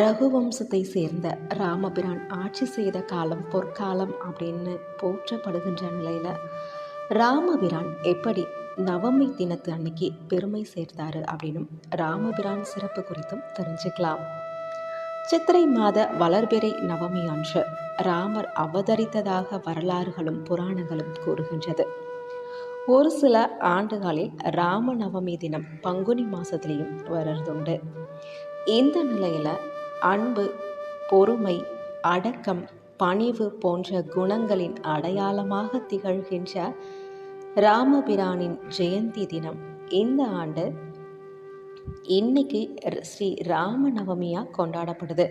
ரகுவம்சத்தை சேர்ந்த ராமபிரான் ஆட்சி செய்த காலம் பொற்காலம் அப்படின்னு போற்றப்படுகின்ற நிலையில் ராமபிரான் எப்படி நவமி தினத்து அன்னைக்கு பெருமை சேர்த்தாரு அப்படின்னும் ராமபிரான் சிறப்பு குறித்தும் தெரிஞ்சுக்கலாம். சித்திரை மாத வளர்பிறை நவமி அன்று ராமர் அவதரித்ததாக வரலாறுகளும் புராணங்களும் கூறுகின்றது. ஒரு சில ஆண்டுகளில் ராம நவமி தினம் பங்குனி மாதத்திலையும் வர்றதுண்டு இந்த நிலையில் அன்பு பொறுமை அடக்கம் பணிவு போன்ற குணங்களின் அடையாளமாக திகழ்கின்ற ராமபிரானின் ஜெயந்தி தினம். இந்த ஆண்டு இன்னைக்கு ஸ்ரீ ராமநவமியாக கொண்டாடப்படுது.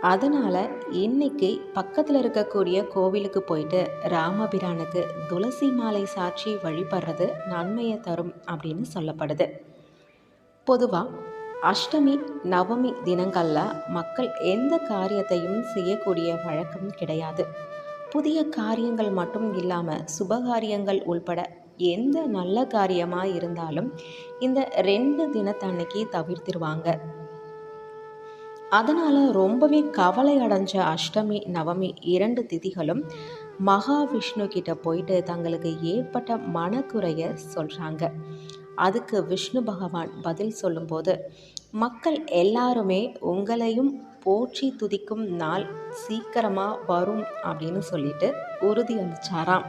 அதனால் இன்னைக்கு பக்கத்தில் இருக்கக்கூடிய கோவிலுக்கு போயிட்டு ராமபிரானுக்கு துளசி மாலை சாட்சி வழிபடுறது நன்மையை தரும் அப்படின்னு சொல்லப்படுது. பொதுவாக அஷ்டமி நவமி தினங்களில் மக்கள் எந்த காரியத்தையும் செய்யக்கூடிய வழக்கம் கிடையாது. புதிய காரியங்கள் மட்டும் இல்லாமல் சுபகாரியங்கள் உள்பட எந்த நல்ல காரியமாக இருந்தாலும் இந்த ரெண்டு தினத்தன்னைக்கு தவிர்த்திருவாங்க. அதனால் ரொம்பவே கவலை அடைஞ்ச அஷ்டமி நவமி இரண்டு திதிகளும் மகாவிஷ்ணு கிட்ட போயிட்டு தங்களுக்கு ஏற்பட்ட மனக்குறைய சொல்கிறாங்க அதுக்கு விஷ்ணு பகவான் பதில் சொல்லும்போது மக்கள் எல்லாருமே உங்களையும் போற்றி துதிக்கும் நாள் சீக்கிரமாக வரும் அப்படின்னு சொல்லிட்டு உறுதி அளிச்சாராம்.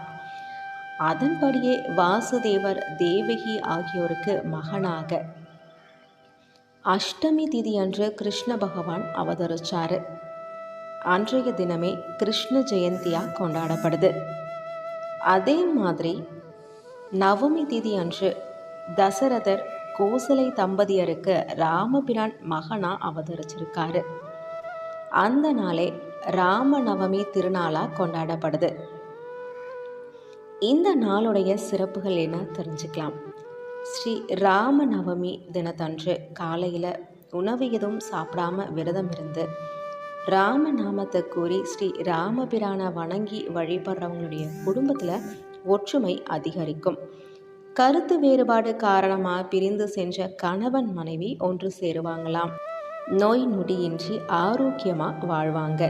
அதன்படியே வாசுதேவர் தேவகி ஆகியோருக்கு மகனாக. அஷ்டமி திதி அன்று கிருஷ்ண பகவான் அவதரிச்சாரு. அன்றைய தினமே கிருஷ்ண ஜெயந்தியாக கொண்டாடப்படுது. அதே மாதிரி நவமி திதி அன்று தசரதர் கோசலை தம்பதியருக்கு ராமபிரான் மகனாக அவதரிச்சிருக்காரு. அந்த நாளே ராமநவமி திருநாளாக கொண்டாடப்படுது. இந்த நாளுடைய சிறப்புகள் என்ன தெரிஞ்சுக்கலாம். ஸ்ரீ ராமநவமி தினத்தன்று காலையில் உணவு எதுவும் சாப்பிடாம விரதம் இருந்து ராமநாமத்தை கூறி ஸ்ரீ ராமபிரானை வணங்கி வழிபடுறவங்களுடைய குடும்பத்தில் ஒற்றுமை அதிகரிக்கும். கருத்து வேறுபாடு காரணமாக பிரிந்து சென்ற கணவன் மனைவி ஒன்று சேருவாங்களாம். நோய் நொடியின்றி ஆரோக்கியமாக வாழ்வாங்க.